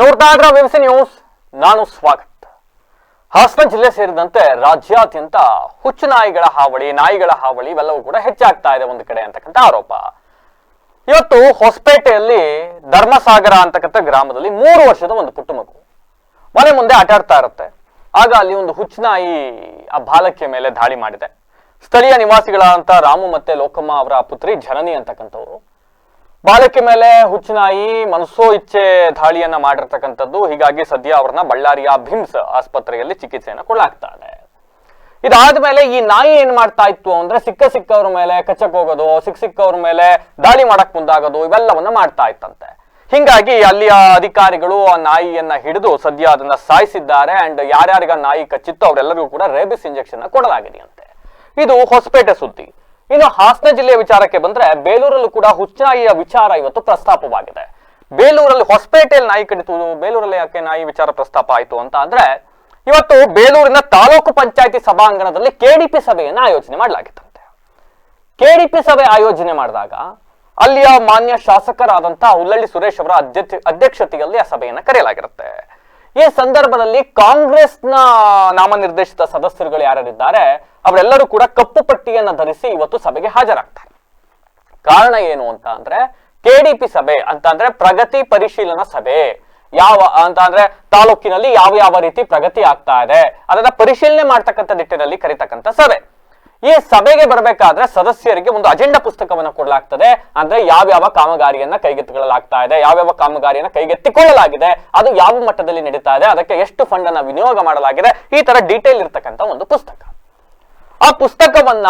ನೋಡ್ತಾ ಇದ್ರ ವಿವಿಸಿ ನ್ಯೂಸ್ ನಾನು ಸ್ವಾಗತ್. ಹಾಸನ ಜಿಲ್ಲೆ ಸೇರಿದಂತೆ ರಾಜ್ಯಾದ್ಯಂತ ಹುಚ್ಚು ನಾಯಿಗಳ ಹಾವಳಿ ನಾಯಿಗಳ ಹಾವಳಿ ಇವೆಲ್ಲವೂ ಕೂಡ ಹೆಚ್ಚಾಗ್ತಾ ಇದೆ ಒಂದು ಕಡೆ ಅಂತಕ್ಕಂಥ ಆರೋಪ. ಇವತ್ತು ಹೊಸಪೇಟೆಯಲ್ಲಿ ಧರ್ಮಸಾಗರ ಅಂತಕ್ಕಂಥ ಗ್ರಾಮದಲ್ಲಿ ಮೂರು ವರ್ಷದ ಒಂದು ಪುಟ್ಟ ಮಗು ಮನೆ ಮುಂದೆ ಆಟ ಆಡ್ತಾ ಇರುತ್ತೆ. ಆಗ ಅಲ್ಲಿ ಒಂದು ಹುಚ್ಚು ನಾಯಿ ಆ ಬಾಲಕಿಯ ಮೇಲೆ ದಾಳಿ ಮಾಡಿದೆ. ಸ್ಥಳೀಯ ನಿವಾಸಿಗಳಾದಂತ ರಾಮು ಮತ್ತೆ ಲೋಕಮ್ಮ ಅವರ ಪುತ್ರಿ ಜನನಿ ಅಂತಕ್ಕಂಥವ್ರು ಬಾಲಕಿ ಮೇಲೆ ಹುಚ್ಚನಾಯಿ ಮನಸ್ಸೋ ಇಚ್ಛೆ ದಾಳಿಯನ್ನ ಮಾಡಿರ್ತಕ್ಕಂಥದ್ದು, ಹೀಗಾಗಿ ಸದ್ಯ ಅವ್ರನ್ನ ಬಳ್ಳಾರಿಯ ಭಿಮ್ಸ್ ಆಸ್ಪತ್ರೆಯಲ್ಲಿ ಚಿಕಿತ್ಸೆಯನ್ನ ಕೊಡಲಾಗ್ತಾ ಇದೆ ಇದಾದ್ಮೇಲೆ ಈ ನಾಯಿ ಏನ್ ಮಾಡ್ತಾ ಇತ್ತು ಅಂದ್ರೆ ಸಿಕ್ಕ ಸಿಕ್ಕವ್ರ ಮೇಲೆ ಕಚ್ಚಕ್ ಹೋಗೋದು, ಸಿಕ್ಕ ಸಿಕ್ಕವ್ರ ಮೇಲೆ ದಾಳಿ ಮಾಡಕ್ ಮುಂದಾಗೋದು, ಇವೆಲ್ಲವನ್ನ ಮಾಡ್ತಾ ಇತ್ತಂತೆ. ಹಿಂಗಾಗಿ ಅಲ್ಲಿಯ ಅಧಿಕಾರಿಗಳು ಆ ನಾಯಿಯನ್ನ ಹಿಡಿದು ಸದ್ಯ ಅದನ್ನ ಸಾಯಿಸಿದ್ದಾರೆ ಅಂಡ್ ಯಾರ್ಯಾರಿಗ ನಾಯಿ ಕಚ್ಚಿತ್ತು ಅವರೆಲ್ಲರಿಗೂ ಕೂಡ ರೇಬಿಸ್ ಇಂಜೆಕ್ಷನ್ ಕೊಡಲಾಗಿದೆಯಂತೆ. ಇದು ಹೊಸಪೇಟೆ ಸುದ್ದಿ. ಇನ್ನು ಹಾಸನ ಜಿಲ್ಲೆಯ ವಿಚಾರಕ್ಕೆ ಬಂದ್ರೆ ಬೇಲೂರಲ್ಲೂ ಕೂಡ ಹುಚ್ಚಾಯಿಯ ವಿಚಾರ ಇವತ್ತು ಪ್ರಸ್ತಾಪವಾಗಿದೆ. ಬೇಲೂರಲ್ಲಿ ಹೊಸಪೇಟೆಯಲ್ಲಿ ನಾಯಿ ಕಡಿತು, ಬೇಲೂರಲ್ಲಿ ಯಾಕೆ ನಾಯಿ ವಿಚಾರ ಪ್ರಸ್ತಾಪ ಆಯ್ತು ಅಂತ ಅಂದ್ರೆ ಇವತ್ತು ಬೇಲೂರಿನ ತಾಲೂಕು ಪಂಚಾಯತಿ ಸಭಾಂಗಣದಲ್ಲಿ ಕೆಡಿಪಿ ಸಭೆಯನ್ನು ಆಯೋಜನೆ ಮಾಡಲಾಗಿತ್ತಂತೆ. ಕೆಡಿಪಿ ಸಭೆ ಆಯೋಜನೆ ಮಾಡಿದಾಗ ಅಲ್ಲಿಯ ಮಾನ್ಯ ಶಾಸಕರಾದಂತಹ ಹುಲ್ಲಳ್ಳಿ ಸುರೇಶ್ ಅವರ ಅಧ್ಯಕ್ಷ, ಅಧ್ಯಕ್ಷತೆಯಲ್ಲಿ ಆ ಸಭೆಯನ್ನು ಕರೆಯಲಾಗಿರುತ್ತೆ. ಈ ಸಂದರ್ಭದಲ್ಲಿ ಕಾಂಗ್ರೆಸ್ನ ನಾಮನಿರ್ದೇಶಿತ ಸದಸ್ಯರುಗಳು ಯಾರಿದ್ದಾರೆ ಅವರೆಲ್ಲರೂ ಕೂಡ ಕಪ್ಪು ಪಟ್ಟಿಯನ್ನ ಧರಿಸಿ ಇವತ್ತು ಸಭೆಗೆ ಹಾಜರಾಗ್ತಾರೆ. ಕಾರಣ ಏನು ಅಂತ ಅಂದ್ರೆ ಕೆಡಿಪಿ ಸಭೆ ಅಂತ ಅಂದ್ರೆ ಪ್ರಗತಿ ಪರಿಶೀಲನಾ ಸಭೆ. ಯಾವ ಅಂತ ಅಂದ್ರೆ ತಾಲೂಕಿನಲ್ಲಿ ಯಾವ ಯಾವ ರೀತಿ ಪ್ರಗತಿ ಆಗ್ತಾ ಇದೆ, ಅದನ್ನ ಪರಿಶೀಲನೆ ಮಾಡ್ತಕ್ಕಂಥ ನಿಟ್ಟಿನಲ್ಲಿ ಕರೀತಕ್ಕಂಥ ಸಭೆ. ಈ ಸಭೆಗೆ ಬರಬೇಕಾದ್ರೆ ಸದಸ್ಯರಿಗೆ ಒಂದು ಅಜೆಂಡಾ ಪುಸ್ತಕವನ್ನು ಕೊಡಲಾಗ್ತದೆ. ಅಂದ್ರೆ ಯಾವ್ಯಾವ ಕಾಮಗಾರಿಯನ್ನ ಕೈಗೆತ್ತಿಕೊಳ್ಳಲಾಗ್ತಾ ಇದೆ, ಯಾವ್ಯಾವ ಕಾಮಗಾರಿಯನ್ನ ಕೈಗೆತ್ತಿಕೊಳ್ಳಲಾಗಿದೆ, ಅದು ಯಾವ ಮಟ್ಟದಲ್ಲಿ ನಡೀತಾ ಇದೆ, ಅದಕ್ಕೆ ಎಷ್ಟು ಫಂಡ್ ಅನ್ನ ವಿನಿಯೋಗ ಮಾಡಲಾಗಿದೆ, ಈ ತರ ಡೀಟೇಲ್ ಇರ್ತಕ್ಕಂಥ ಒಂದು ಪುಸ್ತಕ. ಆ ಪುಸ್ತಕವನ್ನ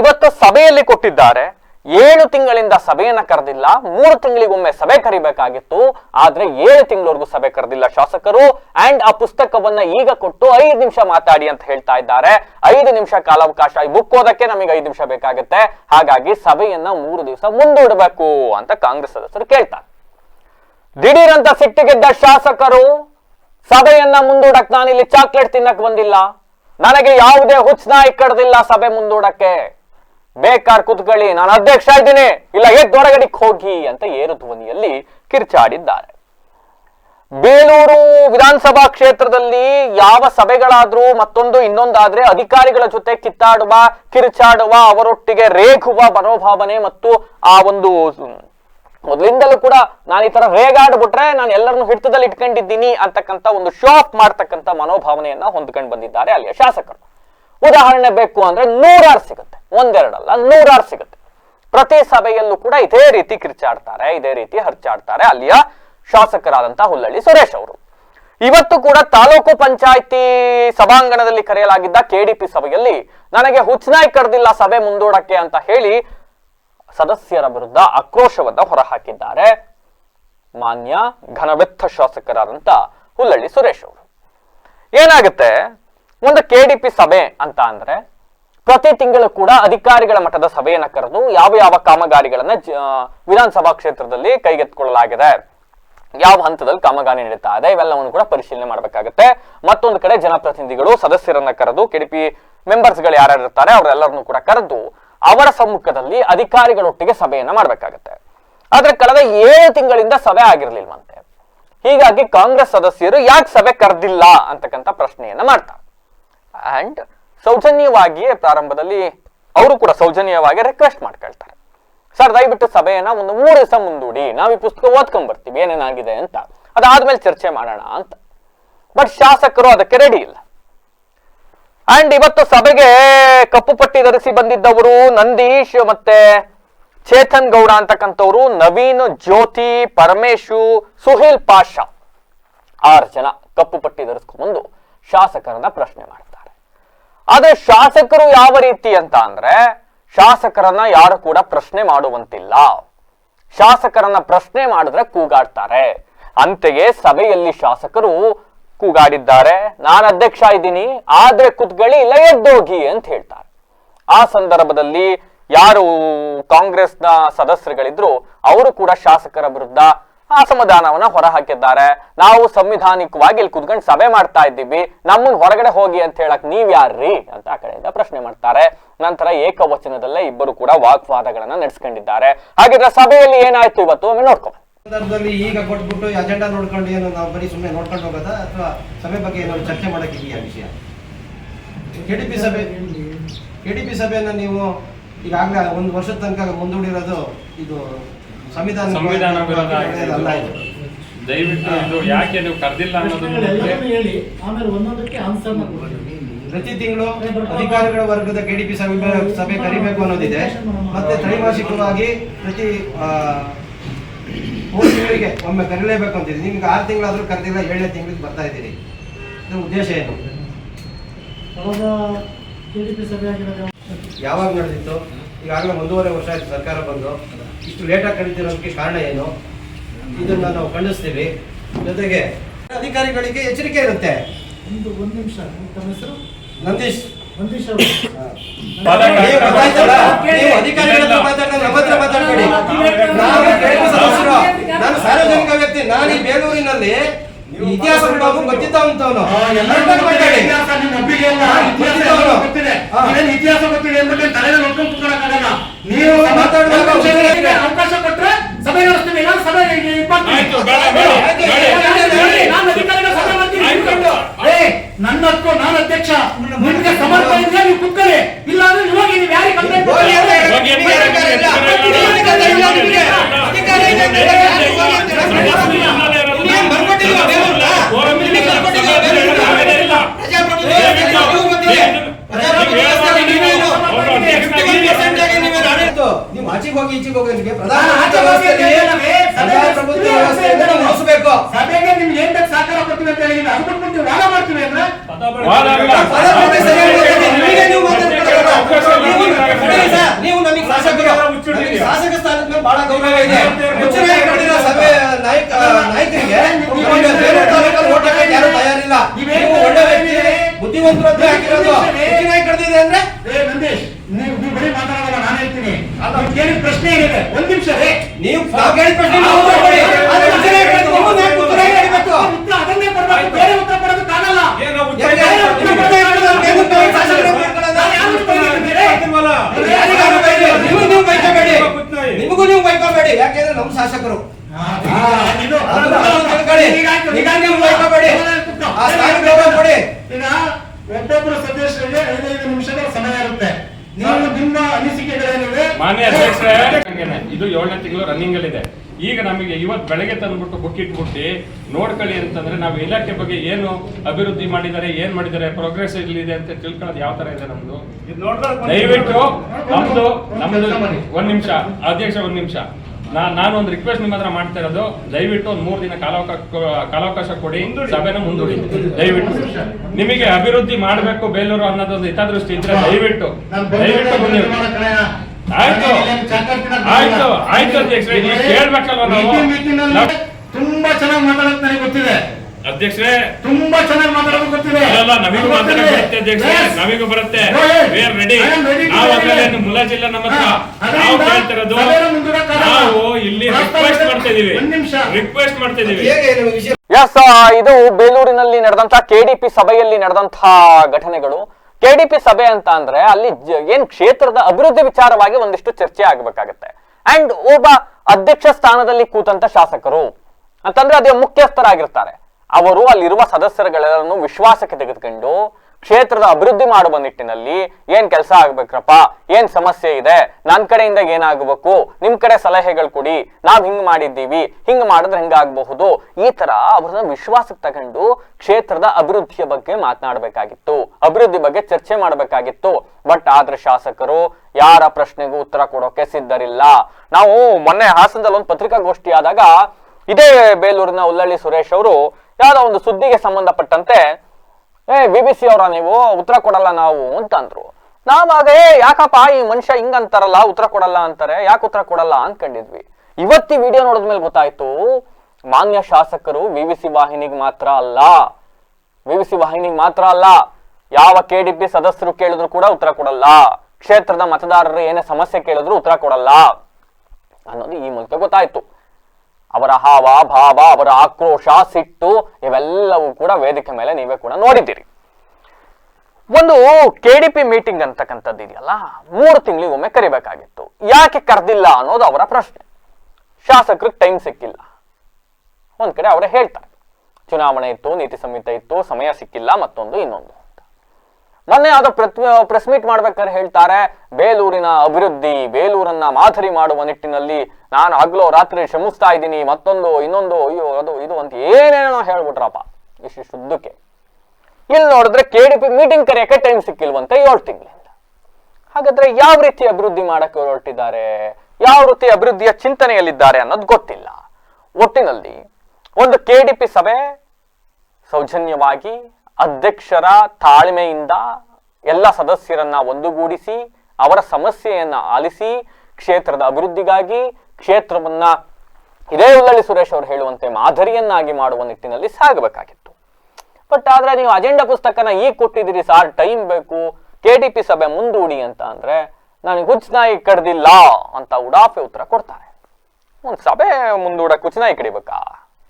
ಇವತ್ತು ಸಭೆಯಲ್ಲಿ ಕೊಟ್ಟಿದ್ದಾರೆ. ಏಳು ತಿಂಗಳಿಂದ ಸಭೆಯನ್ನ ಕರೆದಿಲ್ಲ, ಮೂರು ತಿಂಗಳಿಗೊಮ್ಮೆ ಸಭೆ ಕರಿಬೇಕಾಗಿತ್ತು. ಆದ್ರೆ ಏಳು ತಿಂಗಳವರೆಗೂ ಸಭೆ ಕರೆದಿಲ್ಲ ಶಾಸಕರು. ಅಂಡ್ ಆ ಪುಸ್ತಕವನ್ನ ಈಗ ಕೊಟ್ಟು ಐದು ನಿಮಿಷ ಮಾತಾಡಿ ಅಂತ ಹೇಳ್ತಾ ಇದ್ದಾರೆ. ಐದು ನಿಮಿಷ ಕಾಲಾವಕಾಶ, ಈ ಬುಕ್ ಓದಕ್ಕೆ ನಮಗೆ ಐದು ನಿಮಿಷ ಬೇಕಾಗುತ್ತೆ. ಹಾಗಾಗಿ ಸಭೆಯನ್ನ ಮೂರು ದಿವಸ ಮುಂದೂಡಬೇಕು ಅಂತ ಕಾಂಗ್ರೆಸ್ ಸದಸ್ಯರು ಕೇಳ್ತಾರೆ. ದಿಢೀರಂತ ಸಿಟ್ಟಿಗೆದ್ದ ಶಾಸಕರು, ಸಭೆಯನ್ನ ಮುಂದೂಡಕ್ ನಾನಿಲ್ಲಿ ಚಾಕ್ಲೇಟ್ ತಿನ್ನಕ್ ಬಂದಿಲ್ಲ. ನನಗೆ ಯಾವುದೇ ಹುಚ್ಚನಾಯಿ ಕಡ್ದಿಲ್ಲ ಸಭೆ ಮುಂದೂಡಕ್ಕೆ. ಬೇಕಾರ್ ಕುತ್ಕೊಳ್ಳಿ, ನಾನು ಅಧ್ಯಕ್ಷ ಇದ್ದೀನಿ. ಇಲ್ಲ, ಎದ್ದು ಹೊರಗಡೆಗೆ ಹೋಗಿ ಅಂತ ಏರು ಧ್ವನಿಯಲ್ಲಿ ಕಿರ್ಚಾಡಿದ್ದಾರೆ. ಬೇಲೂರು ವಿಧಾನಸಭಾ ಕ್ಷೇತ್ರದಲ್ಲಿ ಯಾವ ಸಭೆಗಳಾದ್ರೂ ಮತ್ತೊಂದು ಇನ್ನೊಂದಾದ್ರೆ ಅಧಿಕಾರಿಗಳ ಜೊತೆ ಕಿತ್ತಾಡುವ, ಕಿರುಚಾಡುವ, ಅವರೊಟ್ಟಿಗೆ ರೇಗುವ ಮನೋಭಾವನೆ ಮತ್ತು ಆ ಒಂದು ಮೊದಲಿಂದಲೂ ಕೂಡ ನಾನು ಈ ತರ ರೇಗಾಡ್ಬಿಟ್ರೆ ನಾನು ಎಲ್ಲರನ್ನು ಹಿಡಿತದಲ್ಲಿ ಇಟ್ಕೊಂಡಿದ್ದೀನಿ ಅಂತಕ್ಕಂಥ ಒಂದು ಶೋ ಆಫ್ ಮಾಡ್ತಕ್ಕಂಥ ಮನೋಭಾವನೆಯನ್ನ ಹೊಂದ್ಕೊಂಡು ಬಂದಿದ್ದಾರೆ ಅಲ್ಲಿಯ ಶಾಸಕರು. ಉದಾಹರಣೆ ಬೇಕು ಅಂದ್ರೆ ನೂರಾರು ಸಿಗುತ್ತೆ. ಒಂದೆರಡಲ್ಲ, ನೂರಾರು ಸಿಗುತ್ತೆ. ಪ್ರತಿ ಸಭೆಯಲ್ಲೂ ಕೂಡ ಇದೇ ರೀತಿ ಕಿರ್ಚಾಡ್ತಾರೆ, ಇದೇ ರೀತಿ ಹರ್ಚಾಡ್ತಾರೆ ಅಲ್ಲಿಯ ಶಾಸಕರಾದಂತಹ ಹುಲ್ಲಳ್ಳಿ ಸುರೇಶ್ ಅವರು. ಇವತ್ತು ಕೂಡ ತಾಲೂಕು ಪಂಚಾಯಿತಿ ಸಭಾಂಗಣದಲ್ಲಿ ಕರೆಯಲಾಗಿದ್ದ ಕೆಡಿಪಿ ಸಭೆಯಲ್ಲಿ ನನಗೆ ಹುಚ್ಚನಾಯಿ ಕರೆದಿಲ್ಲ ಸಭೆ ಮುಂದೂಡಕ್ಕೆ ಅಂತ ಹೇಳಿ ಸದಸ್ಯರ ವಿರುದ್ಧ ಆಕ್ರೋಶವನ್ನ ಹೊರಹಾಕಿದ್ದಾರೆ ಮಾನ್ಯ ಘನವೆತ್ತ ಶಾಸಕರಾದಂತ ಹುಲ್ಲಳ್ಳಿ ಸುರೇಶ್ ಅವರು. ಏನಾಗುತ್ತೆ? ಒಂದು ಕೆಡಿಪಿ ಸಭೆ ಅಂತ ಅಂದ್ರೆ ಪ್ರತಿ ತಿಂಗಳು ಕೂಡ ಅಧಿಕಾರಿಗಳ ಮಟ್ಟದ ಸಭೆಯನ್ನ ಕರೆದು ಯಾವ ಯಾವ ಕಾಮಗಾರಿಗಳನ್ನ ವಿಧಾನಸಭಾ ಕ್ಷೇತ್ರದಲ್ಲಿ ಕೈಗೆತ್ತಿಕೊಳ್ಳಲಾಗಿದೆ. ಯಾವ ಹಂತದಲ್ಲಿ ಕಾಮಗಾರಿ ನಡೀತಾ ಇದೆ, ಇವೆಲ್ಲವನ್ನು ಕೂಡ ಪರಿಶೀಲನೆ ಮಾಡಬೇಕಾಗುತ್ತೆ. ಮತ್ತೊಂದು ಕಡೆ ಜನಪ್ರತಿನಿಧಿಗಳು, ಸದಸ್ಯರನ್ನ ಕರೆದು ಕೆಡಿಪಿ ಮೆಂಬರ್ಸ್ಗಳು ಯಾರ್ಯಾರು ಇರ್ತಾರೆ, ಅವರೆಲ್ಲರನ್ನು ಕೂಡ ಕರೆದು ಅವರ ಸಮ್ಮುಖದಲ್ಲಿ ಅಧಿಕಾರಿಗಳೊಟ್ಟಿಗೆ ಸಭೆಯನ್ನ ಮಾಡಬೇಕಾಗತ್ತೆ. ಆದ್ರೆ ಕಳೆದ ಏಳು ತಿಂಗಳಿಂದ ಸಭೆ ಆಗಿರ್ಲಿಲ್ವಂತೆ. ಹೀಗಾಗಿ ಕಾಂಗ್ರೆಸ್ ಸದಸ್ಯರು ಯಾಕೆ ಸಭೆ ಕರೆದಿಲ್ಲ ಅಂತಕ್ಕಂಥ ಪ್ರಶ್ನೆಯನ್ನ ಮಾಡ್ತಾರೆ. ಅಂಡ್ ಸೌಜನ್ಯವಾಗಿಯೇ ಪ್ರಾರಂಭದಲ್ಲಿ ಅವರು ಕೂಡ ಸೌಜನ್ಯವಾಗಿ ರಿಕ್ವೆಸ್ಟ್ ಮಾಡ್ಕೊಳ್ತಾರೆ. ಸರ್ ದಯವಿಟ್ಟು ಸಭೆಯನ್ನ ಒಂದು ಮೂರು ದಿವಸ ಮುಂದೂಡಿ. ನಾವು ಈ ಪುಸ್ತಕ ಓದ್ಕೊಂಡ್ ಬರ್ತೀವಿ. ಏನೇನಾಗಿದೆ ಅಂತ. ಅದಾದ್ಮೇಲೆ ಚರ್ಚೆ ಮಾಡೋಣ ಅಂತ. ಬಟ್ ಶಾಸಕರು ಅದಕ್ಕೆ ರೆಡಿ ಇಲ್ಲ. ಅಂಡ್ ಇವತ್ತು ಸಭೆಗೆ ಕಪ್ಪು ಪಟ್ಟಿ ಧರಿಸಿ ಬಂದಿದ್ದವರು ನಂದೀಶ್ ಮತ್ತೆ ಚೇತನ್ ಗೌಡ ಅಂತಕ್ಕಂಥವ್ರು ನವೀನ್, ಜ್ಯೋತಿ, ಪರಮೇಶು, ಸುಹೇಲ್ ಪಾಷಾ. ಆರು ಜನ ಕಪ್ಪು ಪಟ್ಟಿ ಧರಿಸ್ಕೊಂಡ್ಬಂದು ಶಾಸಕರನ್ನ ಪ್ರಶ್ನೆ ಮಾಡ್ತಾರೆ. ಆದ್ರೆ ಶಾಸಕರು ಯಾವ ರೀತಿ ಅಂತ ಅಂದ್ರೆ ಶಾಸಕರನ್ನ ಯಾರು ಕೂಡ ಪ್ರಶ್ನೆ ಮಾಡುವಂತಿಲ್ಲ. ಶಾಸಕರನ್ನ ಪ್ರಶ್ನೆ ಮಾಡಿದ್ರೆ ಕೂಗಾಡ್ತಾರೆ. ಅಂತೆಯೇ ಸಭೆಯಲ್ಲಿ ಶಾಸಕರು ಕೂಗಾಡಿದ್ದಾರೆ. ನಾನು ಅಧ್ಯಕ್ಷ ಇದ್ದೀನಿ, ಆದ್ರೆ ಕುತ್ಗಳಿ ಇಲ್ಲ, ಎದ್ದೋಗಿ ಅಂತ ಹೇಳ್ತಾರೆ. ಆ ಸಂದರ್ಭದಲ್ಲಿ ಯಾರು ಕಾಂಗ್ರೆಸ್ನ ಸದಸ್ಯರುಗಳಿದ್ರು, ಅವರು ಕೂಡ ಶಾಸಕರ ವಿರುದ್ಧ ಅಸಮಾಧಾನವನ್ನ ಹೊರಹಾಕಿದ್ದಾರೆ. ನಾವು ಸಂವಿಧಾನಿಕವಾಗಿ ಇಲ್ಲಿ ಕುತ್ಕೊಂಡು ಸಭೆ ಮಾಡ್ತಾ ಇದ್ದೀವಿ. ನಮ್ಮನ್ನ ಹೊರಗಡೆ ಹೋಗಿ ಅಂತ ಹೇಳಕ್ ನೀವ್ ಯಾರ್ರಿ ಅಂತ ಆ ಕಡೆಯಿಂದ ಪ್ರಶ್ನೆ ಮಾಡ್ತಾರೆ. ನಂತರ ಏಕವಚನದಲ್ಲೇ ಇಬ್ಬರು ಕೂಡ ವಾಗ್ವಾದಗಳನ್ನ ನಡೆಸ್ಕೊಂಡಿದ್ದಾರೆ. ಹಾಗಿದ್ರೆ ಸಭೆಯಲ್ಲಿ ಏನಾಯ್ತು ಇವತ್ತು? ಒಮ್ಮೆ ನೋಡ್ಕೊ. ಸಂದರ್ಭದಲ್ಲಿ ಈಗ ಕೊಟ್ಬಿಟ್ಟು ಅಜೆಂಡಾ ನೋಡ್ಕೊಂಡು ಏನು ನಾವು ಬರೀ ಸುಮ್ಮನೆ ನೋಡ್ಕೊಂಡು ಹೋಗೋದಾ? ಅಥವಾ ಸಭೆ ಬಗ್ಗೆ ಏನಾದ್ರು ಚರ್ಚೆ ಮಾಡಕ್ಕೆ ಇದೆಯಾ ವಿಷಯ? ಕೆ ಡಿ ಪಿ ಸಭೆ ಕೆ ಡಿ ಪಿ ಸಭೆಯನ್ನು ನೀವು ಈಗಾಗಲೇ ಒಂದು ವರ್ಷದ ತನಕ ಮುಂದೂಡಿರೋದು ಇದು ಸಂವಿಧಾನ ಸಂವಿಧಾನ ವಿರೋಧ ಅಲ್ಲ ಇದು ದಯವಿಟ್ಟು ಇದು ಯಾಕೆ ನೀವು ಕರೆದಿಲ್ಲ ಅನ್ನೋದು ಹೇಳಿ ಆಮೇಲೆ ಒಂದೊಂದಕ್ಕೆ ಆನ್ಸರ್ ಪ್ರತಿ ತಿಂಗಳು ಅಧಿಕಾರಿಗಳ ವರ್ಗದ ಕೆ ಡಿ ಪಿ ಸಭೆ ಸಭೆ ಕರಿಬೇಕು ಅನ್ನೋದಿದೆ. ಮತ್ತೆ ತ್ರೈಮಾಸಿಕವಾಗಿ ಪ್ರತಿ ಆ, ಮೂರು ತಿಂಗಳಿಗೆ ಒಮ್ಮೆ ಕರೀಲೇಬೇಕು ಅಂತಿದೆ ನಿಮ್ಗೆ ಆರು ತಿಂಗಳಾದ್ರೂ ಕರೆದಿಲ್ಲ ಏಳನೇ ತಿಂಗಳಿಗೆ ಬರ್ತಾ ಇದ್ದೀರಿ. ಇದು ಉದ್ದೇಶ ಏನು? ಯಾವಾಗ ನಡೆದಿತ್ತು? ಈಗಾಗಲೇ ಒಂದೂವರೆ ವರ್ಷ ಆಯಿತು ಸರ್ಕಾರ ಬಂದು. ಇಷ್ಟು ಲೇಟಾಗಿ ಕಳೀತಿರೋದಕ್ಕೆ ಕಾರಣ ಏನು? ಇದನ್ನು ನಾವು ಖಂಡಿಸ್ತೀವಿ. ಜೊತೆಗೆ ಅಧಿಕಾರಿಗಳಿಗೆ ಎಚ್ಚರಿಕೆ ಇರುತ್ತೆ. ಒಂದು ಒಂದು ನಿಮಿಷ. ತಮ್ಮ ಹೆಸರು? ನಂದೀಶ್. ನಂದೀಶ್ ಅವರು. ನೀವು? ನೀವು ಅಧಿಕಾರಿಗಳ ಹತ್ರ ಮಾತಾಡ್ದಾಗ ನಮ್ಮ ಹತ್ರ ಮಾತಾಡ್ಬೇಡಿ. ನಾವು ಸದಸ್ಯರು. ನಾನು ಸಾರ್ವಜನಿಕ ವ್ಯಕ್ತಿ. ನಾನು ಈ ಬೇಲೂರಿನಲ್ಲಿ ಇತಿಹಾಸ ಮಾತಾಡಿ. ಗೊತ್ತಿದ್ದವನು. ಹಾ. ಇತಿಹಾಸ ಗೊತ್ತಿದೆ ಅಂತ ನೀವು ಅವಕಾಶ ಕೊಟ್ರೆ ಸಭೆ ನಡೆಸ್ತೀವಿ ಇಲ್ಲ ಸಭೆ ನಾನು ಅಧಿಕಾರಿಗಳ ಸಭೆ ಮಾಡ್ತೀನಿ, ನಿಂತ್ಕೊಂಡು. ಏ, ನನ್ನ ಹಕ್ಕು ನಾನು ಅಧ್ಯಕ್ಷ. ನಿಮ್ಗೆ ಸಮರ್ಥ ನೀವು ಕುತ್ಕೊಳ್ಳಿ ಇಲ್ಲ ಅಂದ್ರೆ ಇವಾಗ ನೀವು ಯಾರಿಗೆ ಕಂಪ್ಲೇಂಟ್ ಹೋಗಿ ಅಂತ ಹೇಳಿ. ಹೋಗಿ ಅಂತ ನಿಮಗೆ ಅಧಿಕಾರ ಇಲ್ಲ. ನಿಮಗೆ ಅಧಿಕಾರ ಇಲ್ಲ ನಿಮಗೆ. ಅಧಿಕಾರ ಇಲ್ಲ ಅಂತ ಹೇಳಿ ಯಾರು ಹೋಗಿ ಅಂತ ಹೇಳಿ? ನೀವೇನ್ ಬರ್ಕೊಟ್ಟಿಲ್ವಾ ಬೇಲೂರ್ನ? ನಿಮಗೆ ಬರ್ಕೊಟ್ಟಿಲ್ವಾ ಬೇಲೂರ್ನ? ಪ್ರಜಾಪ್ರಭುತ್ವ ವ್ಯವಸ್ಥೆಯಲ್ಲಿ ನೀವು ಬಂದಿದೆ. ಪ್ರಜಾಪ್ರಭುತ್ವ ವ್ಯವಸ್ಥೆಯಲ್ಲಿ ನೀವೇನು? 50% ಆಗಿ ನೀವೇನು ಆಡಳಿತ? ನೀವು ಆಚೆಗೆ ಹೋಗಿ ಈಚೆಗೆ ಹೋಗಿ ನಿಮಗೆ ಪ್ರಧಾನಮಂತ್ರಿ ವ್ಯವಸ್ಥೆಯಲ್ಲಿ ಪ್ರಜಾಪ್ರಭುತ್ವ ವ್ಯವಸ್ಥೆಯನ್ನು ನಾವು ಉಳಿಸ್ಬೇಕು ಸಭೆಗೆ ನಿಮ್ಗೆ ಏನ್ ಬೇಕು ಸಹಕಾರ ಕೊಡ್ತೀವಿ ಅಂತ ಹೇಳಿದ್ರೆ ಅದು ಬಿಟ್ಬಿಟ್ಟು ವಾದ ಮಾಡ್ತೀವಿ ಅಂದ್ರೆ ವಾದ ಅಲ್ಲ. ಪದವಿ ಸರಿಯಾಗಿ ಗೊತ್ತಿದೆ. ನಿಮಗೆ ನೀವು ಮಾತಾಡ್ಕೊಳ್ಳೋಣ. ನೀವು ನೋಡಿ ಸರ್, ನೀವು ನಮಗೆ ಶಾಸಕರು ನಮಗೆ ಶಾಸಕ ಸ್ಥಾನದ ಮೇಲೆ ಬಹಳ ಗೌರವ ಇದೆ ಮುಚ್ಚನಾಯಿ ಕಟ್ಟಿರೋ ಸಭೆ ನಾಯಕ ನಾಯಕರಿಗೆ ಇವಾಗ ಬೇರೆ ತಾಲೂಕಲ್ಲಿ ಓಟ್ ಹಾಕಕ್ಕೆ ಯಾರು ತಯಾರಿಲ್ಲ ನೀವು ಒಳ್ಳೆ ವ್ಯಕ್ತಿ ಬುದ್ಧಿವಂತರು ಅಂತ ಹಾಕಿರೋದು ಮುಚ್ಚನಾಯಿ ಕಡ್ದಿದೆ ಅಂದ್ರೆ ಏ ನಂದೀಶ್ ನೀವು ನೀವು ಬರೀ ಮಾತಾಡೋಲ್ಲ ನಾನು ಹೇಳ್ತೀನಿ ಅದು ಕೇಳಿದ ಪ್ರಶ್ನೆ ಏನಿದೆ ಒಂದ್ ನಿಮಿಷ ನೀವು ನಾವು ಕೇಳಿದ ಪ್ರಶ್ನೆ ನಾವು ಉತ್ತರ ಕೊಡಿ. ಆದ್ರೆ ಮುಚ್ಚನಾಯಿ ಕಡ್ದು ನೀವು ನಾಲ್ಕು ಮುಚ್ಚನಾಯಿ ಕಡಿಬೇಕು. ಉತ್ತರ ಅದನ್ನೇ ಕೊಡ್ಬೇಕು ಬೇರೆ ಉತ್ತರ ಕೊಡೋದಕ್ಕಾಗಲ್ಲ ಯಾಕೆ? ಮುಚ್ಚನಾಯಿ ಕಡ್ದು ಅವ್ರು ಏನು ಉತ್ತರ ಶಾಸಕರು ಮಾಡ್ಕೊಳ್ಳೋದು? ನಾನು ಯಾರು ಉತ್ತರ ಕೊಡ್ತೀನಿ? ಯಾರಿಗಾದ್ರೂ ಬೈಲಿ. ನಿಮಗೂ ನೀವು ಬೈಕೋಬೇಡಿ ನಿಮಗೂ ನೀವು ಬೈಕೋಬೇಡಿ ಯಾಕೆಂದ್ರೆ ನಮ್ಮ ಶಾಸಕರು ಆ, ಇದು ಅದನ್ನ ನಾವು ತಿಳ್ಕೊಳ್ಳಿ. ಈಗ ನೀವು ಬೈಕೋಬೇಡಿ. ಆ ಸ್ಥಾನಕ್ಕೆ ಗೌರವ ಕೊಡಿ. ಈಗ ಒಬ್ಬೊಬ್ಬರು ಸದಸ್ಯರಿಗೆ ಐದೈದು ನಿಮಿಷಗಳ ಸಮಯ ಇರುತ್ತೆ ನೀವು ನಿಮ್ಮ ಅನಿಸಿಕೆಗಳೇನಿವೆ ಮಾನ್ಯ ಅಧ್ಯಕ್ಷರೇ ಹಂಗೇನೆ. ಇದು ಏಳನೇ ತಿಂಗಳು ರನ್ನಿಂಗ್ ಅಲ್ಲಿ ಇದೆ ಈಗ ನಮಗೆ ಇವತ್ತು ಬೆಳಗ್ಗೆ ತಂದ್ಬಿಟ್ಟು ಬುಕ್ ಇಟ್ಬಿಟ್ಟು ನೋಡ್ಕೊಳ್ಳಿ ಅಂತಂದ್ರೆ ನಾವು ಇಲಾಖೆ ಬಗ್ಗೆ ಏನು ಅಭಿವೃದ್ಧಿ ಮಾಡಿದ್ದಾರೆ ಏನ್ ಮಾಡಿದ್ದಾರೆ ಪ್ರೋಗ್ರೆಸ್ ಇಲ್ಲಿದೆ ಅಂತ ತಿಳ್ಕೊಳ್ಳೋದು ಯಾವ ತರ ಇದೆ ನಮ್ದು ದಯವಿಟ್ಟು ನಮ್ದು ನಮ್ದು ಒಂದ್ ನಿಮಿಷ ಅಧ್ಯಕ್ಷ ಒಂದ್ ನಿಮಿಷ ನಾ ನಾನು ಒಂದು ರಿಕ್ವೆಸ್ಟ್ ನಿಮ್ಮ ಹತ್ರ ಮಾಡ್ತಾ ಇರೋದು ದಯವಿಟ್ಟು ಒಂದು ಮೂರ್ ದಿನ ಕಾಲಾವಕಾಶ ಕಾಲಾವಕಾಶ ಕೊಡಿ ಸಭೆನ ಮುಂದೂಡಿ ದಯವಿಟ್ಟು ನಿಮಗೆ ಅಭಿವೃದ್ಧಿ ಮಾಡಬೇಕು ಬೇಲೂರು ಅನ್ನೋದೊಂದು ಹಿತದೃಷ್ಟಿ ಇದ್ರೆ ದಯವಿಟ್ಟು ದಯವಿಟ್ಟು ತುಂಬಾ ಚೆನ್ನಾಗಿ ಮಾತಾಡೋದು ನನಗೆ ಗೊತ್ತಿದೆ. ಅಧ್ಯಕ್ಷರೇ. ತುಂಬಾ ಚೆನ್ನಾಗಿ ಮಾತಾಡೋದು ಗೊತ್ತಿದೆ. ಅಲ್ಲ ನಮಿಗೂ ಮಾತಾಡಕ್ ಬರುತ್ತೆ ಅಧ್ಯಕ್ಷರೇ Yes. ಬರುತ್ತೆ. Yes. ವಿ ಆರ್ ರೆಡಿ ನಾವು ಅದರಲ್ಲಿ ಮುಲಾಜಿಲ್ಲ ನಮ್ಮ ಹತ್ರ ನಾವು ಕೇಳ್ತಿರೋದು ನಾವು ಇಲ್ಲಿ ರಿಕ್ವೆಸ್ಟ್. ಮಾಡ್ತಾ ಇದೀವಿ ಒಂದ್ ನಿಮಿಷ. ರಿಕ್ವೆಸ್ಟ್ ಮಾಡ್ತಾ ಇದೀವಿ ಹೇಗೆ ನಿಮಗೆ ವಿಷಯ? ಎಸ್ ಇದು ಬೇಲೂರಿನಲ್ಲಿ ನಡೆದಂತಹ ಕೆಡಿಪಿ ಸಭೆಯಲ್ಲಿ ನಡೆದಂತಹ ಘಟನೆಗಳು. ಕೆಡಿಪಿ ಸಭೆ ಅಂತ ಅಂದ್ರೆ ಅಲ್ಲಿ ಏನ್ ಕ್ಷೇತ್ರದ ಅಭಿವೃದ್ಧಿ ವಿಚಾರವಾಗಿ ಒಂದಿಷ್ಟು ಚರ್ಚೆ ಆಗ್ಬೇಕಾಗತ್ತೆ. ಅಂಡ್ ಒಬ್ಬ ಅಧ್ಯಕ್ಷ ಸ್ಥಾನದಲ್ಲಿ ಕೂತಂತ ಶಾಸಕರು. ಅಂತಂದ್ರೆ ಅದೇ ಮುಖ್ಯಸ್ಥರಾಗಿರ್ತಾರೆ. ಅವರು ಅಲ್ಲಿರುವ ಸದಸ್ಯರುಗಳೆಲ್ಲರನ್ನು ವಿಶ್ವಾಸಕ್ಕೆ ತೆಗೆದುಕೊಂಡು ಕ್ಷೇತ್ರದ ಅಭಿವೃದ್ಧಿ ಮಾಡುವ ನಿಟ್ಟಿನಲ್ಲಿ ಏನ್ ಕೆಲಸ ಆಗ್ಬೇಕ್ರಪ್ಪ? ಏನ್ ಸಮಸ್ಯೆ ಇದೆ? ನನ್ ಕಡೆಯಿಂದ ಏನಾಗಬೇಕು? ನಿಮ್ ಕಡೆ ಸಲಹೆಗಳು ಕೊಡಿ. ನಾವ್ ಹಿಂಗ್ ಮಾಡಿದ್ದೀವಿ. ಹಿಂಗ್ ಮಾಡಿದ್ರೆ ಹಿಂಗಾಗಬಹುದು ಈ ತರ ಅವ್ರನ್ನ ವಿಶ್ವಾಸಕ್ಕೆ ತಗೊಂಡು ಕ್ಷೇತ್ರದ ಅಭಿವೃದ್ಧಿಯ ಬಗ್ಗೆ ಮಾತನಾಡಬೇಕಾಗಿತ್ತು. ಅಭಿವೃದ್ಧಿ ಬಗ್ಗೆ ಚರ್ಚೆ ಮಾಡಬೇಕಾಗಿತ್ತು. ಬಟ್ ಆದ್ರೆ ಶಾಸಕರು ಯಾರ ಪ್ರಶ್ನೆಗೂ ಉತ್ತರ ಕೊಡೋಕೆ ಸಿದ್ಧರಿಲ್ಲ. ನಾವು ಮೊನ್ನೆ ಹಾಸನದಲ್ಲಿ ಒಂದು ಪತ್ರಿಕಾಗೋಷ್ಠಿ ಆದಾಗ ಇದೇ ಬೇಲೂರಿನ ಉಲ್ಲಳ್ಳಿ ಸುರೇಶ್ ಅವರು ಯಾವ್ದೋ ಒಂದು ಸುದ್ದಿಗೆ ಸಂಬಂಧಪಟ್ಟಂತೆ ಏ ಬಿ ಬಿ ಸಿ ಅವರ ನೀವು? ಉತ್ತರ ಕೊಡಲ್ಲ ನಾವು ಅಂತ ಅಂದ್ರು ನಾವಾಗ, ಏ, ಯಾಕಪ್ಪ ಈ ಮನುಷ್ಯ ಹಿಂಗಂತಾರಲ್ಲ, ಉತ್ತರ ಕೊಡಲ್ಲ ಅಂತಾರೆ, ಯಾಕೆ ಉತ್ತರ ಕೊಡಲ್ಲ? ಅನ್ಕೊಂಡಿದ್ವಿ. ಇವತ್ತಿ ವಿಡಿಯೋ ನೋಡಿದ್ಮೇಲೆ ಗೊತ್ತಾಯ್ತು, ಮಾನ್ಯ ಶಾಸಕರು ವಿ ಬಿ ಸಿ ವಾಹಿನಿಗೆ ಮಾತ್ರ ಅಲ್ಲ. ವಿ ಬಿ ಸಿ ವಾಹಿನಿಗೆ ಮಾತ್ರ ಅಲ್ಲ. ಯಾವ ಕೆ ಡಿ ಪಿ ಸದಸ್ಯರು ಕೇಳಿದ್ರು ಕೂಡ ಉತ್ತರ ಕೊಡಲ್ಲ. ಕ್ಷೇತ್ರದ ಮತದಾರರು ಏನೇ ಸಮಸ್ಯೆ ಕೇಳಿದ್ರು ಉತ್ತರ ಕೊಡಲ್ಲ ಅನ್ನೋದು ಈ ಮೂಲಕ ಗೊತ್ತಾಯ್ತು. ಅವರ ಹಾವ, ಭಾವ, ಅವರ ಆಕ್ರೋಶ, ಸಿಟ್ಟು ಇವೆಲ್ಲವೂ ಕೂಡ ವೇದಿಕೆ ಮೇಲೆ ನೀವೇ ಕೂಡ ನೋಡಿದ್ದೀರಿ. ಒಂದು ಕೆ ಡಿ ಪಿ ಮೀಟಿಂಗ್ ಅಂತಕ್ಕಂಥದ್ದು ಇದೆಯಲ್ಲ, ಮೂರು ತಿಂಗಳಿಗೊಮ್ಮೆ ಕರಿಬೇಕಾಗಿತ್ತು. ಯಾಕೆ ಕರೆದಿಲ್ಲ ಅನ್ನೋದು ಅವರ ಪ್ರಶ್ನೆ. ಶಾಸಕರಿಗೆ ಟೈಮ್ ಸಿಕ್ಕಿಲ್ಲ. ಒಂದ್ ಕಡೆ ಅವರೇ ಹೇಳ್ತಾರೆ. ಚುನಾವಣೆ ಇತ್ತು, ನೀತಿ ಸಂಹಿತೆ ಇತ್ತು, ಸಮಯ ಸಿಕ್ಕಿಲ್ಲ, ಮತ್ತೊಂದು ಇನ್ನೊಂದು. ಮೊನ್ನೆ ಯಾವ್ದೋ ಪ್ರೆಸ್ ಮೀಟ್ ಮಾಡ್ಬೇಕಾದ್ರೆ ಹೇಳ್ತಾರೆ, ಬೇಲೂರಿನ ಅಭಿವೃದ್ಧಿ, ಬೇಲೂರನ್ನ ಮಾದರಿ ಮಾಡುವ ನಿಟ್ಟಿನಲ್ಲಿ ನಾನು ಹಗ್ಲೋ ರಾತ್ರಿ ಶ್ರಮಿಸ್ತಾ ಇದ್ದೀನಿ, ಮತ್ತೊಂದು, ಇನ್ನೊಂದು, ಅಯ್ಯೋ, ಅದು, ಇದು ಅಂತ ಏನೇನೋ ಹೇಳ್ಬಿಟ್ರಪ್ಪ, ಇಷ್ಟು ಶುದ್ಧಕ್ಕೆ. ಇಲ್ಲಿ ನೋಡಿದ್ರೆ ಕೆ ಡಿ ಪಿ ಮೀಟಿಂಗ್ ಕರೆಯಕ್ಕೆ ಟೈಮ್ ಸಿಕ್ಕಿಲ್ವಂತೆ ಏಳು ತಿಂಗಳಿಂದ. ಹಾಗಾದ್ರೆ ಯಾವ ರೀತಿ ಅಭಿವೃದ್ಧಿ ಮಾಡಕ್ಕೆ ಹೊರಟಿದ್ದಾರೆ, ಯಾವ ರೀತಿ ಅಭಿವೃದ್ಧಿಯ ಚಿಂತನೆಯಲ್ಲಿದ್ದಾರೆ ಅನ್ನೋದು ಗೊತ್ತಿಲ್ಲ. ಒಟ್ಟಿನಲ್ಲಿ ಒಂದು ಕೆ ಡಿ ಪಿ ಸಭೆ ಸೌಜನ್ಯವಾಗಿ ಅಧ್ಯಕ್ಷರ ತಾಳ್ಮೆಯಿಂದ ಎಲ್ಲ ಸದಸ್ಯರನ್ನ ಒಂದುಗೂಡಿಸಿ, ಅವರ ಸಮಸ್ಯೆಯನ್ನ ಆಲಿಸಿ, ಕ್ಷೇತ್ರದ ಅಭಿವೃದ್ಧಿಗಾಗಿ ಕ್ಷೇತ್ರವನ್ನ ಇದೇ ಉಲ್ಲಳ್ಳಿ ಸುರೇಶ್ ಅವರು ಹೇಳುವಂತೆ ಮಾದರಿಯನ್ನಾಗಿ ಮಾಡುವ ನಿಟ್ಟಿನಲ್ಲಿ ಸಾಗಬೇಕಾಗಿತ್ತು. ಬಟ್ ಆದ್ರೆ ನೀವು ಅಜೆಂಡಾ ಪುಸ್ತಕನ ಈಗ ಕೊಟ್ಟಿದ್ದೀರಿ ಸಾರ್, ಟೈಮ್ ಬೇಕು, ಕೆ ಡಿ ಪಿ ಸಭೆ ಮುಂದೂಡಿ ಅಂತ ಅಂದ್ರೆ ನನಗೆ ಹುಚ್ಚನಾಯಿ ಕಡ್ದಿಲ್ಲ ಅಂತ ಉಡಾಫೆ ಉತ್ತರ ಕೊಡ್ತಾರೆ. ಒಂದು ಸಭೆ ಮುಂದೂಡಕ್ಕೆ ಹುಚ್ಚನಾಯಿ ಕಡಿಬೇಕಾ?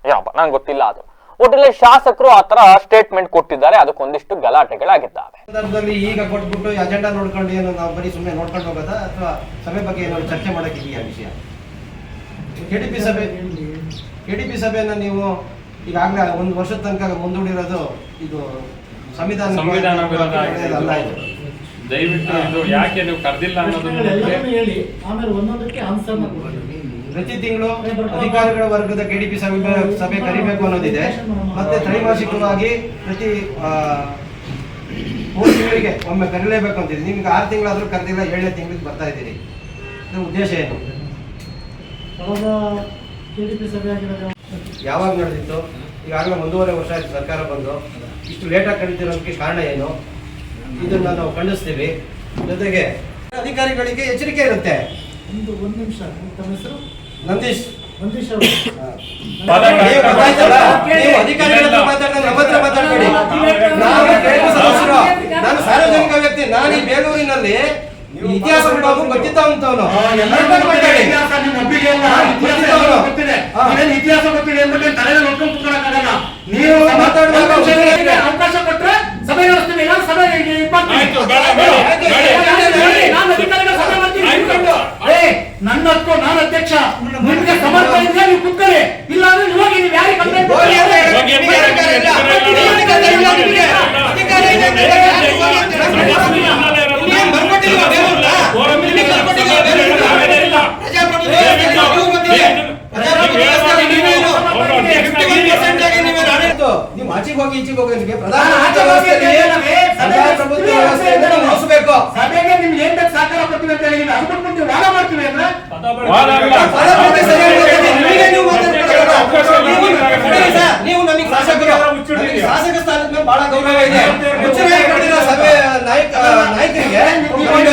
ಏನಪ್ಪ, ನಂಗೆ ಗೊತ್ತಿಲ್ಲ ಅದು. ಒಟ್ಟಿನಲ್ಲಿ ಶಾಸಕರು ಆ ತರ ಸ್ಟೇಟ್ಮೆಂಟ್ ಕೊಟ್ಟಿದ್ದಾರೆ. ಅದಕ್ಕೊಂದಿಷ್ಟು ಗಲಾಟೆಗಳಾಗಿದ್ದಾವೆ. ಸಂದರ್ಭದಲ್ಲಿ ಈಗ ಕೊಟ್ಬಿಟ್ಟು ಅಜೆಂಡಾ ನೋಡ್ಕೊಂಡು ಏನು ನಾವು ಬರೀ ಸುಮ್ಮನೆ ನೋಡ್ಕೊಂಡು ಹೋಗೋದಾ? ಅಥವಾ ಸಭೆ ಬಗ್ಗೆ ಏನಾದ್ರು ಚರ್ಚೆ ಮಾಡಕ್ಕೆ ಇದೆಯಾ ವಿಷಯ? ಕೆಡಿಪಿ ಸಭೆ ಕೆಡಿಪಿ ಸಭೆಯನ್ನ ನೀವು ಈಗಾಗಲೇ ಒಂದು ವರ್ಷದ ತನಕ ಮುಂದೂಡಿರೋದು ಇದು ಸಂವಿಧಾನ ಸಂವಿಧಾನ ವಿರೋಧ ಆಗಿದೆ. ಅಲ್ಲ ಇದು. ದಯವಿಟ್ಟು ಇದು ಯಾಕೆ ನೀವು ಕರೆದಿಲ್ಲ ಅನ್ನೋದು ಹೇಳಿ ಆಮೇಲೆ ಒಂದೊಂದಕ್ಕೆ ಆನ್ಸರ್ ಕೊಡಿ. ಪ್ರತಿ ತಿಂಗಳು ಅಧಿಕಾರಿಗಳ ವರ್ಗದ ಕೆಡಿಪಿ ಸಭೆ ಸಭೆ ಕರಿಬೇಕು ಅನ್ನೋದಿದೆ. ಮತ್ತೆ ತ್ರೈಮಾಸಿಕವಾಗಿ ಪ್ರತಿ ಮೂರು ತಿಂಗಳಿಗೆ ಒಮ್ಮೆ ಕರೀಲೇಬೇಕು ಅಂತಿದೆ ನಿಮ್ಗೆ ಆರು ತಿಂಗಳಾದ್ರೂ ಕರೆದಿಲ್ಲ ಏಳನೇ ತಿಂಗಳಿಗೆ ಬರ್ತಾ ಇದ್ದೀರಿ. ಇದ್ರ ಉದ್ದೇಶ ಏನು? ಯಾವಾಗ ನಡೆದಿತ್ತು? ಈಗಾಗಲೇ ಒಂದೂವರೆ ವರ್ಷ ಆಯ್ತು ಸರ್ಕಾರ ಬಂದು. ಇಷ್ಟು ಲೇಟಾಗಿ ಕರೀತಿರೋದಕ್ಕೆ ಕಾರಣ ಏನು? ಇದನ್ನ ನಾವು ಖಂಡಿಸ್ತೀವಿ. ಜೊತೆಗೆ ಅಧಿಕಾರಿಗಳಿಗೆ ಎಚ್ಚರಿಕೆ ಇರುತ್ತೆ. ಒಂದು ಒಂದು ನಿಮಿಷ ತಮ್ಮ ಹೆಸರು? ನಂದೀಶ್. ನಂದೀಶ್ ಅವರು. ನೀವು ಅಧಿಕಾರಿಗಳ ಹತ್ರ ಮಾತಾಡ್ದಾಗ ನಮ್ಮ ಹತ್ರ ಮಾತಾಡ್ಬೇಡಿ. ನಾನು ಕೇಂದ್ರ ಸದಸ್ಯರು ನಾನು ಸಾರ್ವಜನಿಕ ವ್ಯಕ್ತಿ. ನಾನು ಈ ಬೇಲೂರಿನಲ್ಲಿ ಇತಿಹಾಸ ಬಾಬು ಗೊತ್ತಿದ್ದವಂತವನು. ಮಾತಾಡಿ ಇತಿಹಾಸ ಗೊತ್ತಿದೆ. ಅಂದ್ಬಿಟ್ಟು. ನೀವು ಮಾತಾಡುವಾಗ ಅವಕಾಶ ಕೊಟ್ರೆ ಸಭೆ ನಡೆಸ್ತೀವಿ. ಇಲ್ಲ ಸಭೆ ನನ್ನ ಹಕ್ಕು ನಾನು ಅಧ್ಯಕ್ಷ. ನಿಮ್ಗೆ ಸಮರ್ಥ ಇದ್ರೆ ನೀವು ಕುತ್ಕೊಳ್ಳಿ ಇಲ್ಲ ಅಂದ್ರೆ ನೀವು ಹೋಗಿ ನೀವು ಯಾರಿಗೆ ಕಂಪ್ಲೇಂಟ್ ವ್ಯವಸ್ಥೆ ನೀವು ಬಂದಿದೆ. ಪ್ರಜಾಪ್ರಭುತ್ವ ವ್ಯವಸ್ಥೆ ನೀವೇನು? 51% ಆಗಿ ನೀವೇನು ಆಡಳಿತ? ನೀವು ಆಚೆಗೆ ಹೋಗಿ ಈಚೆಗೆ ಹೋಗಿ ನಿಮಗೆ ಪ್ರಧಾನ ಆಚೆ ಹೇಳಿದ್ರೆ ಪ್ರಜಾಪ್ರಭುತ್ವ ನೀವು ಸಭೆಗೆ ನಿಮ್ಗೆ ಏನ್ ಬೇಕು ಸಹಕಾರ ಕೊಡ್ತೀವಿ ಅಂತ ಹೇಳಿದ್ರೆ ಅದು ಬಿಟ್ಬಿಟ್ಟು ನೀವು ವಾದ ಮಾಡ್ತೀವಿ ಅಂದ್ರೆ ನೀವು ನಮಗೆ ಶಾಸಕರು ಶಾಸಕ ಸ್ಥಾನದ ಮೇಲೆ ಬಹಳ ಗೌರವ ಇದೆ ಮುಚ್ಚನಾಗಿ ಕರೆದಿರೋ ಸಭೆ ನಾಯಕ ನಾಯಕರಿಗೆ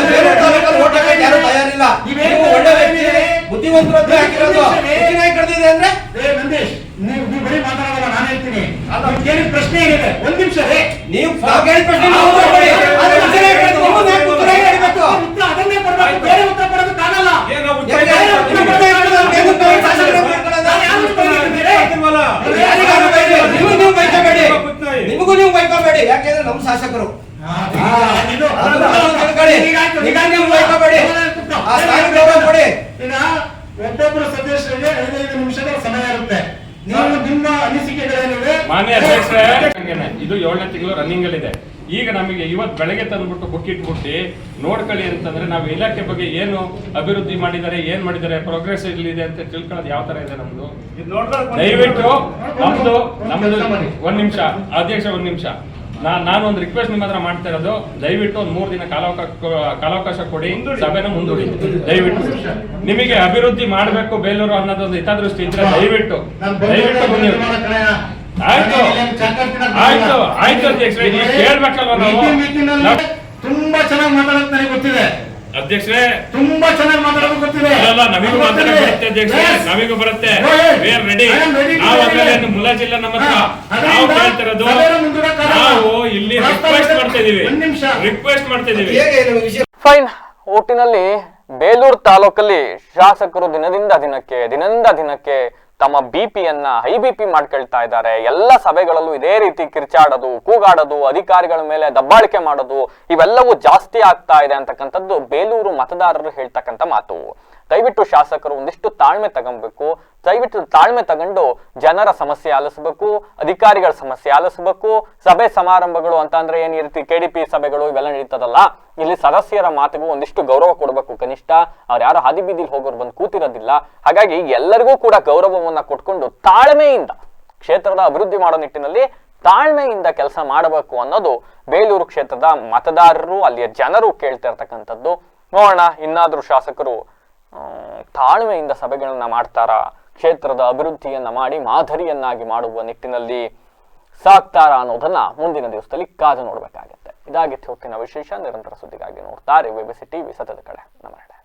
ಬೇರೆ ತಾಲೂಕಲ್ಲಿ ಓಟ್ ಹಾಕಕ್ಕೆ ಯಾರು ತಯಾರಿಲ್ಲ ನೀವು ಒಳ್ಳೆ ವ್ಯಕ್ತಿ ಬುದ್ಧಿವಂತರು ಅಂತ ಹಾಕಿರೋದು ಮುಚ್ಚನಾಗಿ ಕಡ್ದಿದೆ ಅಂದ್ರೆ ನಂದೀಶ್ ನೀವು ನೀವು ಬರೀ ಮಾತಾಡೋದಲ್ಲ ನಾನು ಹೇಳ್ತೀನಿ ಏನು ಪ್ರಶ್ನೆ ಏನಿದೆ ಒಂದ್ ನಿಮಿಷ ನಾವು ಪ್ರಶ್ನೆ ನೀವು ಉತ್ತರ ಕೊಡಿ. ಆದ್ರೆ ಮುಚ್ಚನಾಗಿ ಕರೆದು ನೀವು ನಾಲ್ಕು ಉತ್ತರ ಹೇಳ್ಬೇಕು. ಉತ್ತರ ಅದನ್ನೇ ಕೊಡ್ಬೇಕು ಬೇರೆ ಉತ್ತರ ಕೊಡೋದಕ್ಕಾಗಲ್ಲ ಯಾಕೆ? ನಿಮ್ಮ ಉತ್ತರ ಹೇಳಿದ್ರೆ ನೀವು ಉತ್ತರ ಶಾಸಕರು ಮಾಡ್ಕೊಳ್ಳೋದು? ನಾನು ಯಾರು ಉತ್ತರ ಕೊಡ್ತಿದ್ದೀರಿ? ನೀವು ಯಾರಿಗಾದ್ರೂ ಬೈರಿ. ನೀವು ನೀವು ಬೈಕೋಬೇಡಿ. ನಿಮಗೂ ನೀವು ಬೈಕೋಬೇಡಿ. ಯಾಕೆಂದ್ರೆ ನಮ್ಮ ಶಾಸಕರು. ಬೈಕೋಬೇಡಿ. ಆ ಗೌರವ ಕೊಡಿ. ಒಬ್ಬೊಬ್ಬರು ಸದಸ್ಯರಿಗೆ ನಿಮಿಷಗಳ ಸಮಯ ಇರುತ್ತೆ. ನೀವು ನಿಮ್ಮ ಅನಿಸಿಕೆಗಳೇನಿವೆ? ಮಾನ್ಯ ಅಧ್ಯಕ್ಷರೇ ಇದು ಏಳನೇ ತಿಂಗಳು ರನ್ನಿಂಗ್ ಅಲ್ಲಿ ಇದೆ ಈಗ ನಮಗೆ ಇವತ್ತು ಬೆಳಗ್ಗೆ ತಂದ್ಬಿಟ್ಟು ಬುಕ್ ಇಟ್ಬಿಟ್ಟು ನೋಡ್ಕೊಳ್ಳಿ ಅಂತಂದ್ರೆ ನಾವು ಇಲಾಖೆ ಬಗ್ಗೆ ಏನು ಅಭಿವೃದ್ಧಿ ಮಾಡಿದ್ದಾರೆ ಏನ್ ಮಾಡಿದ್ದಾರೆ ಪ್ರೋಗ್ರೆಸ್ ಇದೆ ಅಂತ ತಿಳ್ಕೊಳ್ಳೋದು ಯಾವ ತರ ಇದೆ ನಮ್ದು? ದಯವಿಟ್ಟು ನಮ್ದು ನಮ್ದು ಒಂದ್ ನಿಮಿಷ ಅಧ್ಯಕ್ಷ ಒಂದ್ ನಿಮಿಷ. ನಾ ನಾನು ಒಂದು ರಿಕ್ವೆಸ್ಟ್ ನಿಮ್ಮ ಹತ್ರ ಮಾಡ್ತಾ ಇರೋದು ದಯವಿಟ್ಟು ಒಂದು ಮೂರು ದಿನ ಕಾಲಾವಕಾಶ ಕಾಲಾವಕಾಶ ಕೊಡಿ ಸಭೆನ ಮುಂದೂಡಿ. ದಯವಿಟ್ಟು. ನಿಮಗೆ ಅಭಿವೃದ್ಧಿ ಮಾಡಬೇಕು ಬೇಲೂರು ಅನ್ನೋದೊಂದು ಹಿತದೃಷ್ಟಿ ಇದ್ರೆ ದಯವಿಟ್ಟು. ದಯವಿಟ್ಟು ಆಯ್ತು. ಆಯ್ತು. ಅಧ್ಯಕ್ಷರೇ ಕೇಳ್ಬೇಕಲ್ವ ನಾವು? ನಾವು- ತುಂಬಾ ಚೆನ್ನಾಗಿ ಮಾತಾಡೋದು ನನಗೆ ಗೊತ್ತಿದೆ. ಅಧ್ಯಕ್ಷರೇ. ತುಂಬಾ ಚೆನ್ನಾಗಿ ಮಾತಾಡೋದು ಗೊತ್ತಿದೆ. ಅಲ್ಲ ನಮಗೂ ಮಾತಾಡೋದು ಬರುತ್ತೆ ಅಧ್ಯಕ್ಷರೇ. Yes. ಬರುತ್ತೆ. Go ವಿ ಆರ್ ರೆಡಿ ನಾವು ಅದ್ರಲ್ಲಿ ahead. ಏನು ನಮ್ಮ ಹತ್ರ. ನಾವು ಕೇಳ್ತಿರೋದು ನಾವು ಇಲ್ಲಿ ರಿಕ್ವೆಸ್ಟ್ ಮಾಡ್ತಾ ಇದೀವಿ ಒಂದ್ ನಿಮಿಷ. ರಿಕ್ವೆಸ್ಟ್ ಮಾಡ್ತಾ ಇದೀವಿ ನಿಮಗೆ ಫೈನ್. ಒಟ್ಟಿನಲ್ಲಿ ಬೇಲೂರು ತಾಲೂಕಲ್ಲಿ ಶಾಸಕರು ದಿನದಿಂದ ದಿನಕ್ಕೆ ದಿನದಿಂದ ದಿನಕ್ಕೆ ತಮ್ಮ ಬಿ ಪಿಯನ್ನ ಹೈ ಬಿ ಪಿ ಮಾಡ್ಕೊಳ್ತಾ ಇದ್ದಾರೆ. ಎಲ್ಲ ಸಭೆಗಳಲ್ಲೂ ಇದೇ ರೀತಿ ಕಿರ್ಚಾಡೋದು, ಕೂಗಾಡೋದು, ಅಧಿಕಾರಿಗಳ ಮೇಲೆ ದಬ್ಬಾಳಿಕೆ ಮಾಡೋದು, ಇವೆಲ್ಲವೂ ಜಾಸ್ತಿ ಆಗ್ತಾ ಇದೆ ಅಂತಕ್ಕಂಥದ್ದು ಬೇಲೂರು ಮತದಾರರು ಹೇಳ್ತಕ್ಕಂಥ ಮಾತು. ದಯವಿಟ್ಟು ಶಾಸಕರು ಒಂದಿಷ್ಟು ತಾಳ್ಮೆ ತಗೊಬೇಕು. ದಯವಿಟ್ಟು ತಾಳ್ಮೆ ತಗೊಂಡು ಜನರ ಸಮಸ್ಯೆ ಆಲಿಸಬೇಕು, ಅಧಿಕಾರಿಗಳ ಸಮಸ್ಯೆ ಆಲಿಸಬೇಕು. ಸಭೆ ಸಮಾರಂಭಗಳು ಅಂತ ಅಂದ್ರೆ ಏನ್ ಈ ರೀತಿ ಕೆಡಿಪಿ ಸಭೆಗಳು ಇವೆಲ್ಲ ನಡೀತದಲ್ಲ? ಇಲ್ಲಿ ಸದಸ್ಯರ ಮಾತಿಗೂ ಒಂದಿಷ್ಟು ಗೌರವ ಕೊಡಬೇಕು ಕನಿಷ್ಠ. ಅವ್ರು ಯಾರು ಹಾದಿ ಬೀದಿಲಿ ಹೋಗೋರು ಬಂದು ಕೂತಿರೋದಿಲ್ಲ. ಹಾಗಾಗಿ ಎಲ್ಲರಿಗೂ ಕೂಡ ಗೌರವವನ್ನ ಕೊಟ್ಕೊಂಡು ತಾಳ್ಮೆಯಿಂದ ಕ್ಷೇತ್ರದ ಅಭಿವೃದ್ಧಿ ಮಾಡೋ ನಿಟ್ಟಿನಲ್ಲಿ ತಾಳ್ಮೆಯಿಂದ ಕೆಲಸ ಮಾಡಬೇಕು ಅನ್ನೋದು ಬೇಲೂರು ಕ್ಷೇತ್ರದ ಮತದಾರರು, ಅಲ್ಲಿಯ ಜನರು ಕೇಳ್ತಾ ಇರ್ತಕ್ಕಂಥದ್ದು. ನೋಡೋಣ, ಇನ್ನಾದ್ರೂ ಶಾಸಕರು ತಾಳ್ಮೆಯಿಂದ ಸಭೆಗಳನ್ನು ಮಾಡ್ತಾರಾ? ಕ್ಷೇತ್ರದ ಅಭಿವೃದ್ಧಿಯನ್ನು ಮಾಡಿ, ಮಾದರಿಯನ್ನಾಗಿ ಮಾಡುವ ನಿಟ್ಟಿನಲ್ಲಿ ಸಾಕ್ತಾರ ಅನ್ನೋದನ್ನ ಮುಂದಿನ ದಿವಸದಲ್ಲಿ ಕಾದು ನೋಡಬೇಕಾಗುತ್ತೆ. ಇದಾಗಿ ಹೊತ್ತಿನ ವಿಶೇಷ, ನಿರಂತರ ಸುದ್ದಿಗಾಗಿ ನೋಡ್ತಾರೆ ಟಿವಿ ಸತತ ಕಡೆ. ನಮಸ್ತೆ.